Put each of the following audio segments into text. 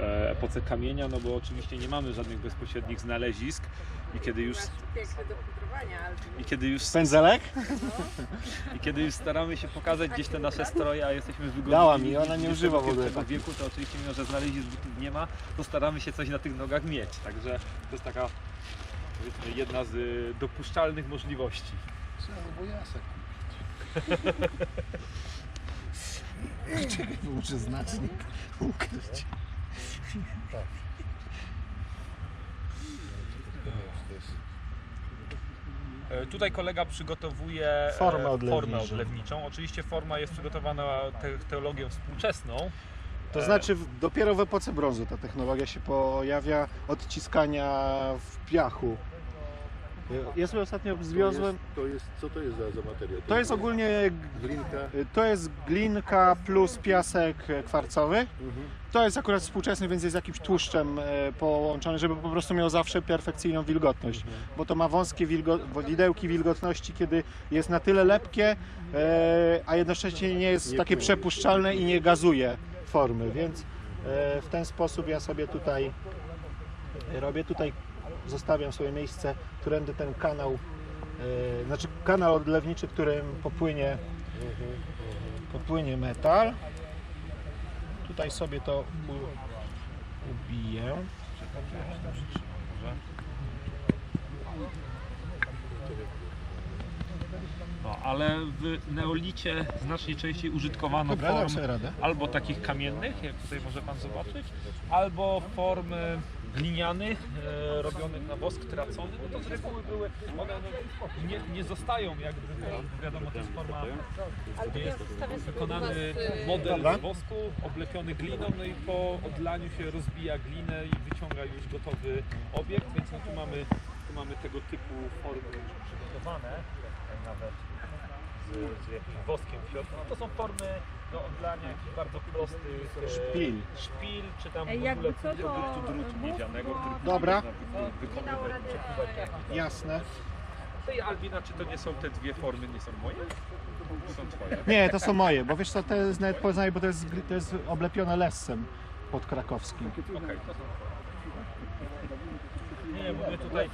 e, epoce kamienia, no bo oczywiście nie mamy żadnych bezpośrednich znalezisk i kiedy już, I kiedy już, Pędzelek? i kiedy już staramy się pokazać gdzieś te nasze stroje, a jesteśmy wygodni Dała mi, ona nie używa w ogóle tego wieku, to oczywiście mimo, że znalezisk butów nie ma, to staramy się coś na tych nogach mieć, także to jest taka powiedzmy jedna z y, dopuszczalnych możliwości. Trzeba wojasek kupić. Czekaj, wyuczę znacznik ukryć. Tak. E, Tutaj kolega przygotowuje e, Formę odlewniczą. formę odlewniczą. Oczywiście forma jest przygotowana te- teologią współczesną. To znaczy w- dopiero w epoce brązu ta technologia się pojawia odciskania w piachu. Ja sobie ostatnio zwiozłem. To jest, to jest, co to jest za, za materia? To jest ogólnie Glinka. to jest glinka plus piasek kwarcowy. Mhm. To jest akurat współczesny, więc jest jakimś tłuszczem e, połączony, żeby po prostu miał zawsze perfekcyjną wilgotność. Bo to ma wąskie wilgo- widełki wilgotności, kiedy jest na tyle lepkie, e, a jednocześnie nie jest Nie takie płynie. przepuszczalne i nie gazuje formy. Więc e, w ten sposób ja sobie tutaj robię. Tutaj zostawiam sobie miejsce, którędy ten kanał, e, znaczy kanał odlewniczy, którym popłynie, popłynie metal. Tutaj sobie to ubiję. No, ale w neolicie znacznie częściej użytkowano Dobra, dam form sobie radę. albo takich kamiennych, jak tutaj może Pan zobaczyć, albo form e, glinianych, e, robionych na wosk tracony, no to z reguły były, one nie, nie zostają jakby, bo wiadomo, to jest forma, to jest wykonany model Dobra. z wosku, oblepiony gliną, no i po odlaniu się rozbija glinę i wyciąga już gotowy obiekt, więc no tu mamy, tu mamy tego typu formy już przygotowane, nawet z, z jakimś woskiem w środku. No to są formy do odlania jakichś bardzo prostych e, Szpil. szpil czy tam Ej, w jakby ogóle co, to produktu drutu mów, miedzianego, bo- który Dobra. można wy- wykonywać, przekuwać na Jasne. Tej Albina, czy to nie są te dwie formy, nie są moje? Czy są twoje? Nie, to są moje, bo wiesz co, to jest nawet poznaję, bo to jest, to jest oblepione lessem podkrakowskim. Okej, to są nie, bo my tutaj...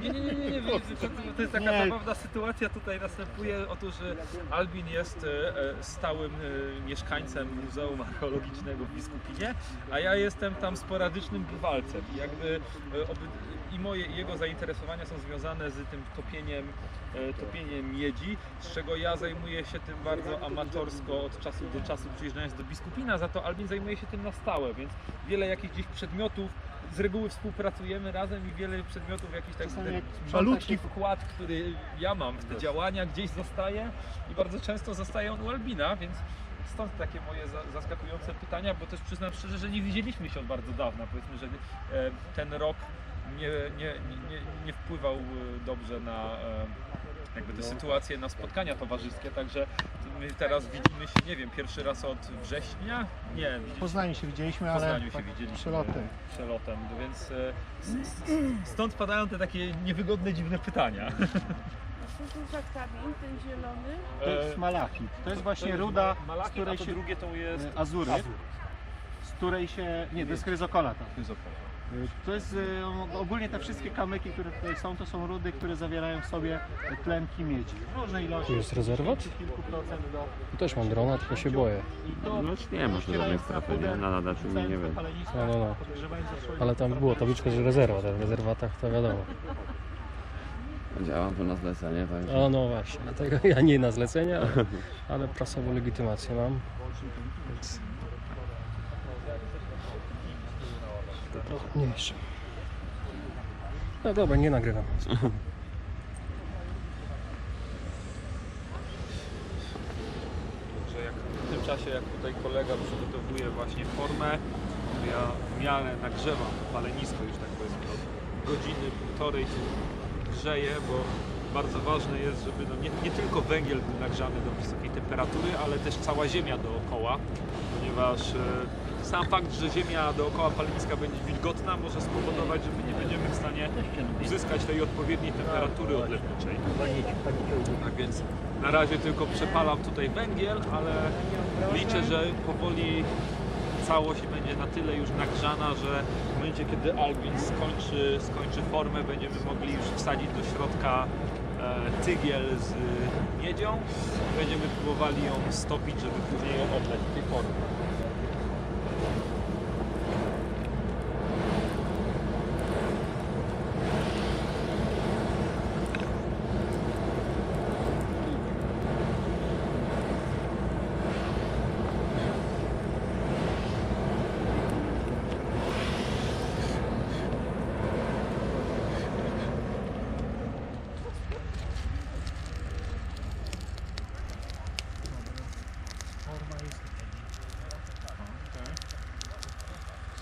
Nie, nie, nie, nie, nie, to, to- to jest taka Nie. zabawna sytuacja tutaj następuje. Otóż Albin jest e, e, stałym e, mieszkańcem Muzeum Archeologicznego w Biskupinie, a ja jestem tam sporadycznym bywalcem. I Jakby oby, i moje i jego zainteresowania są związane z tym topieniem, topieniem miedzi, z czego ja zajmuję się tym bardzo amatorsko od czasu do czasu przyjeżdżając do Biskupina, za to Albin zajmuje się tym na stałe, więc wiele jakichś gdzieś przedmiotów z reguły współpracujemy razem i wiele przedmiotów, jakiś tak Czasami ten jak sprząta malutki wkład, który ja mam w te działania gdzieś zostaje i bardzo często zostaje on u Albina, więc stąd takie moje za- zaskakujące pytania, bo też przyznam szczerze, że nie widzieliśmy się od bardzo dawna. Powiedzmy, że e, ten rok nie, nie, nie, nie wpływał e, dobrze na e, jakby te sytuacje, na spotkania towarzyskie, także my teraz widzimy się, nie wiem, pierwszy raz od września? Nie, W widzieliśmy Poznaniu się widzieliśmy, w ale Poznaniu się tak widzieliśmy przelotem. przelotem, no więc e, s- s- stąd padają te takie niewygodne, dziwne pytania. Co ten zielony? To jest malachit. To jest właśnie ruda, z Malachit, której a to się... drugie to jest e, Azury. Azur. Z której się... Nie, to jest chryzokolata. Chryzopora. To jest e, ogólnie te wszystkie kamyki, które tutaj są, to są rudy, które zawierają w sobie tlenki miedzi. W różnej ilości. Tu jest rezerwat? kilku procent do... Też mam drona, tylko się boję. I to No nie masz żadnej strefy, nie? Na nadaczy nie, nie wiem. No, no, no. Ale tam było tabliczka, że rezerwa, a w rezerwatach to wiadomo. Działam tu na zlecenie, tak. O no właśnie, dlatego ja nie na zlecenie, ale, ale prasową legitymację mam. Więc... Trochę mniejsze. No dobra, nie nagrywam. W tym czasie, jak tutaj kolega przygotowuje właśnie formę, to ja w miarę nagrzewam palenisko już tak powiedzmy od godziny, półtorej tu grzeję, bo bardzo ważne jest, żeby no nie, nie tylko węgiel był nagrzany do wysokiej temperatury, ale też cała ziemia dookoła, ponieważ e, sam fakt, że ziemia dookoła paleniska będzie wilgotna może spowodować, że my nie będziemy w stanie uzyskać tej odpowiedniej temperatury odlewniczej. Tak więc na razie tylko przepalam tutaj węgiel, ale liczę, że powoli całość będzie na tyle już nagrzana, że w momencie kiedy Albin skończy, skończy formę, będziemy mogli już wsadzić do środka tygiel z miedzią. Będziemy próbowali ją stopić, żeby później ją odleć w tej formie.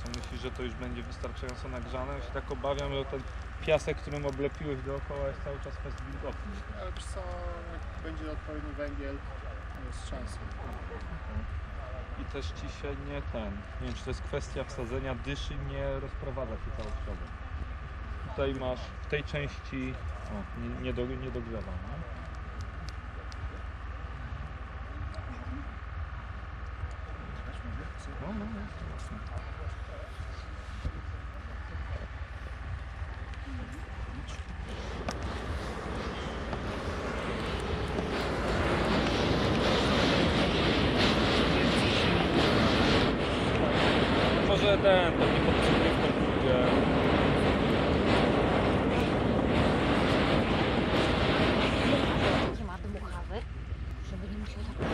Co myślisz, że to już będzie wystarczająco nagrzane? Ja się tak obawiam, że ten piasek, którym oblepiłeś dookoła jest cały czas fest wilgotny. Ale wiesz co, jak będzie odpowiedni węgiel, jest szansa. I też ci się nie ten, nie wiem czy to jest kwestia wsadzenia dyszy, nie rozprowadza się całościowo. Tutaj masz w tej części, o, nie, nie, do, nie dogrzewam, nie? No, no, no, jasne. Może ten, pewnie pod przykrywką pójdzie. Nie ma dmuchawy, żeby nie musiał tak...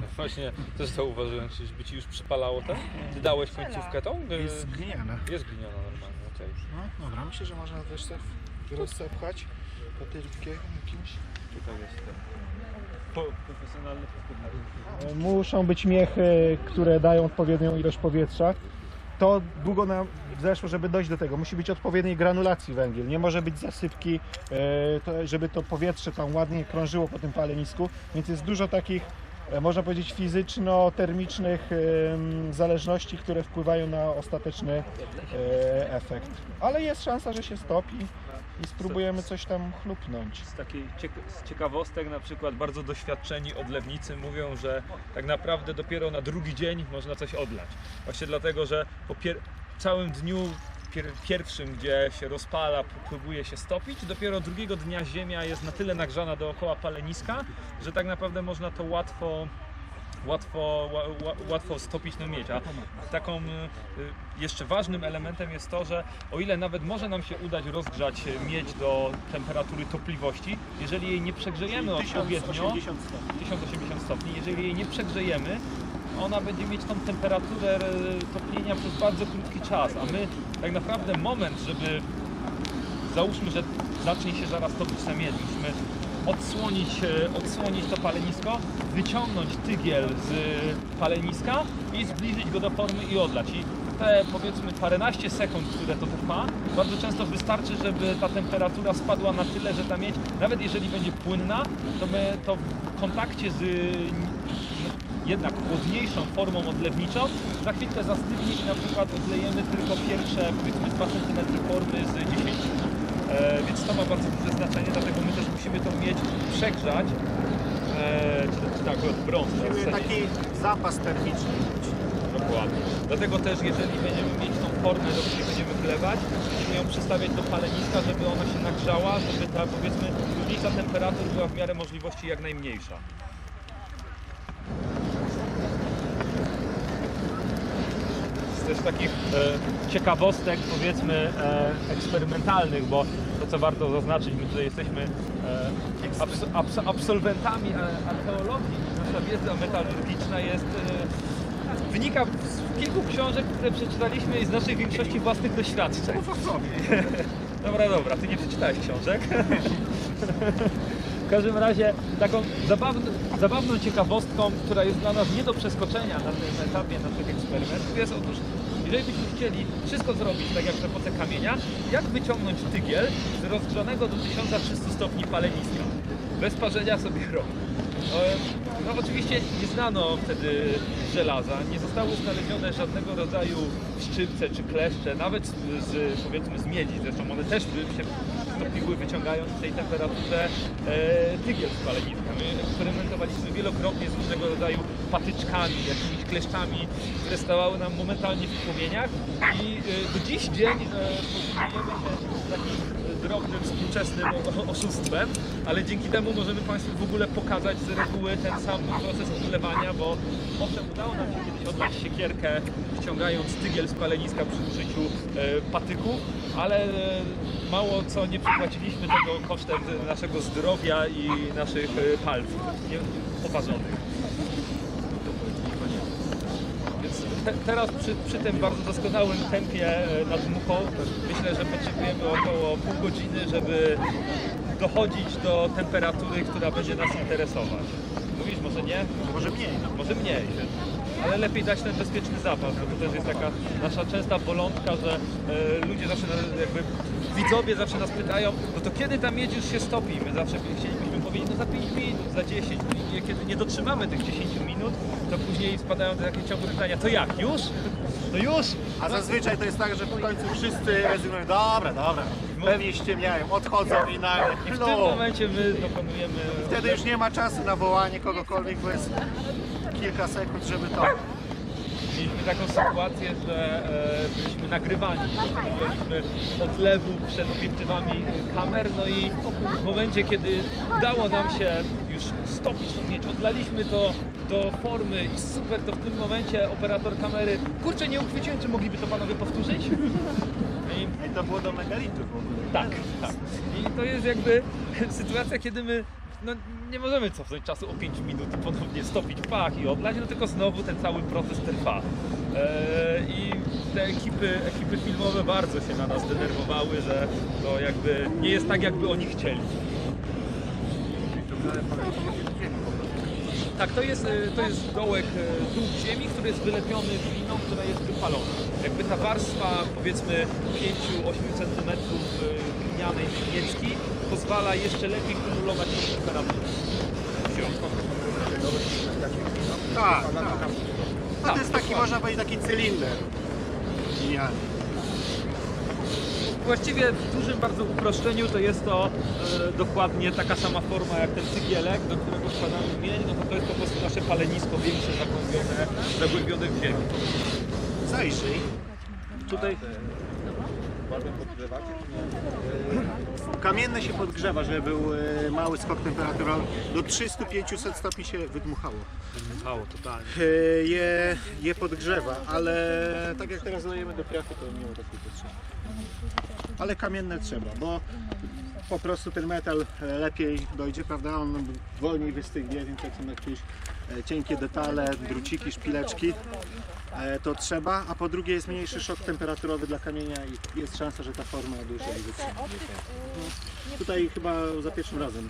No właśnie, też zauważyłem, czyżby ci już przypalało ten? Ty dałeś końcówkę tą? Jest gliniana. Jest gliniana normalnie, okej. No dobra, myślę, że można też tak rozsepchać patyczkiem jakimś. Tutaj jest ten. Po, profesjonalny. Muszą być miechy, które dają odpowiednią ilość powietrza. To długo nam zeszło, żeby dojść do tego. Musi być odpowiedniej granulacji węgiel. Nie może być zasypki, e, żeby to powietrze tam ładnie krążyło po tym palenisku. Więc jest dużo takich, można powiedzieć, fizyczno-termicznych zależności, które wpływają na ostateczny e, efekt. Ale jest szansa, że się stopi i spróbujemy coś tam chlupnąć. Z takiej z ciekawostek na przykład bardzo doświadczeni odlewnicy mówią, że tak naprawdę dopiero na drugi dzień można coś odlać. Właśnie dlatego, że po całym dniu pierwszym, gdzie się rozpala, próbuje się stopić, dopiero drugiego dnia ziemia jest na tyle nagrzana dookoła paleniska, że tak naprawdę można to łatwo łatwo, ła, ła, łatwo stopić na miedź. A taką y, y, jeszcze ważnym elementem jest to, że o ile nawet może nam się udać rozgrzać miedź do temperatury topliwości, jeżeli jej nie przegrzejemy odpowiednio, 1080 stopni, jeżeli jej nie przegrzejemy, ona będzie mieć tą temperaturę y, topnienia przez bardzo krótki czas, a my tak naprawdę moment, żeby załóżmy, że zacznie się zaraz topić na miedź, musimy odsłonić, e, odsłonić to palenisko, wyciągnąć tygiel z paleniska i zbliżyć go do formy i odlać. I te powiedzmy paręnaście sekund, które to trwa, bardzo często wystarczy, żeby ta temperatura spadła na tyle, że ta miedź, nawet jeżeli będzie płynna, to my to w kontakcie z jednak chłodniejszą formą odlewniczą, za chwilkę zastygnie i na przykład odlejemy tylko pierwsze powiedzmy 2 cm formy z 10. E, więc to ma bardzo duże znaczenie, dlatego my też musimy tą miedź przegrzać. E, czy, czy tak, brąz. teraz wsadzić. Taki zapas termiczny. Dokładnie. Dlatego też jeżeli będziemy mieć tą formę, do której będziemy wlewać, musimy ją przystawiać do paleniska, żeby ona się nagrzała, żeby ta powiedzmy różnica temperatur była w miarę możliwości jak najmniejsza. Też takich e, ciekawostek, powiedzmy, e, eksperymentalnych, bo to co warto zaznaczyć, my tutaj jesteśmy e, abs, abs, absolwentami archeologii. Nasza wiedza metalurgiczna jest, wynika z kilku książek, które przeczytaliśmy i z naszej większości własnych doświadczeń. Dobra, dobra, ty nie przeczytałeś książek. każdym razie taką zabawną, zabawną ciekawostką, która jest dla nas nie do przeskoczenia na tym etapie naszych eksperymentów jest otóż, jeżeli byśmy chcieli wszystko zrobić tak jak w epoce kamienia, jak wyciągnąć tygiel z rozgrzanego do 1300 stopni paleniska bez parzenia sobie rąk. E, No oczywiście nie znano wtedy żelaza, nie zostały znalezione żadnego rodzaju szczypce czy kleszcze, nawet z, z powiedzmy z miedzi, zresztą one też by się stopiły wyciągając w tej temperaturze e, tygiel z paleniska. My eksperymentowaliśmy wielokrotnie z różnego rodzaju patyczkami, jakimiś kleszczami, które stawały nam momentalnie w płomieniach i e, do dziś dzień e, posługujemy się drobnym, współczesnym oszustwem, ale dzięki temu możemy Państwu w ogóle pokazać z reguły ten sam proces odlewania, bo owszem udało nam się kiedyś odlać siekierkę, ściągając tygiel z paleniska przy użyciu e, patyków, ale e, mało co nie przypłaciliśmy tego kosztem naszego zdrowia i naszych e, palców nie, poważonych. Więc te, teraz przy, przy tym bardzo doskonałym tempie e, nad muchą myślę, że potrzebujemy około pół godziny, żeby dochodzić do temperatury, która będzie nas interesować. Mówisz, może nie? Może mniej. Może mniej. Ale lepiej dać ten bezpieczny zapas, bo to też jest taka nasza częsta bolączka, że e, ludzie zawsze jakby widzowie zawsze nas pytają, no to kiedy ta miedź już się stopi? My zawsze chcielibyśmy powiedzieć, no za 5 minut, za 10. I kiedy nie dotrzymamy tych 10 minut, to później spadają takie ciągłe pytania, to jak, już? No już! A zazwyczaj to jest tak, że w końcu wszyscy rezygnują. Dobra, dobra. Pewnie ściemniają, odchodzą i nagle. I w No. tym momencie my dokonujemy... Wtedy już nie ma czasu na wołanie kogokolwiek, bo jest kilka sekund, żeby to. Mieliśmy taką sytuację, że e, byliśmy nagrywani, byliśmy odlewu przed obiektywami kamer, no i w momencie, kiedy udało nam się już stopić miecz, odlaliśmy to do formy i super, to w tym momencie operator kamery, kurczę nie uchwyciłem, czy mogliby to panowie powtórzyć? I I to było do megalitu w ogóle. tak, tak. I to jest jakby sytuacja, kiedy my no, nie możemy cofnąć czasu o 5 minut i ponownie stopić pach i odlać, no tylko znowu ten cały proces trwa. Eee, I te ekipy, ekipy filmowe bardzo się na nas denerwowały, że to jakby nie jest tak, jakby oni chcieli. Tak, to jest, e, to jest dołek, e, dół ziemi, który jest wylepiony gliną, która jest wypalona. Jakby ta warstwa powiedzmy 5-8 cm glinianej niemieckiej pozwala jeszcze lepiej kumulować tą temperaturę. Tak, tak. A to jest taki, można powiedzieć, taki cylinder. Genialny. Właściwie w dużym bardzo uproszczeniu to jest to e, dokładnie taka sama forma jak ten cygielek, do którego wkładamy mień, no to to jest po prostu nasze palenisko większe, zagłębione, zagłębione w ziemi. Zajrzyj. Tutaj Kamienne się podgrzewa, żeby był e, mały skok temperatury. Do 300-500 stopni się wydmuchało. mało totalnie. E, Je, je podgrzewa, ale tak jak teraz dajemy do piachu, to nie ma takiej potrzeby. Ale kamienne trzeba, bo po prostu ten metal e, lepiej dojdzie, prawda? On wolniej wystygnie, więc jak są jakieś e, cienkie detale, druciki, szpileczki, e, to trzeba, a po drugie jest mniejszy szok temperaturowy dla kamienia i jest szansa, że ta forma dłużej wytrzyma. No, Tutaj chyba za pierwszym razem,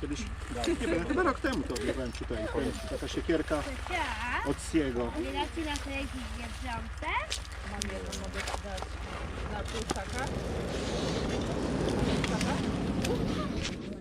kiedyś, nie wiem, chyba rok temu to odgrywałem tutaj, taka siekierka od Siego. Wylacie na zwierząte? Mam jedną mogę dać なプーサカプーサカ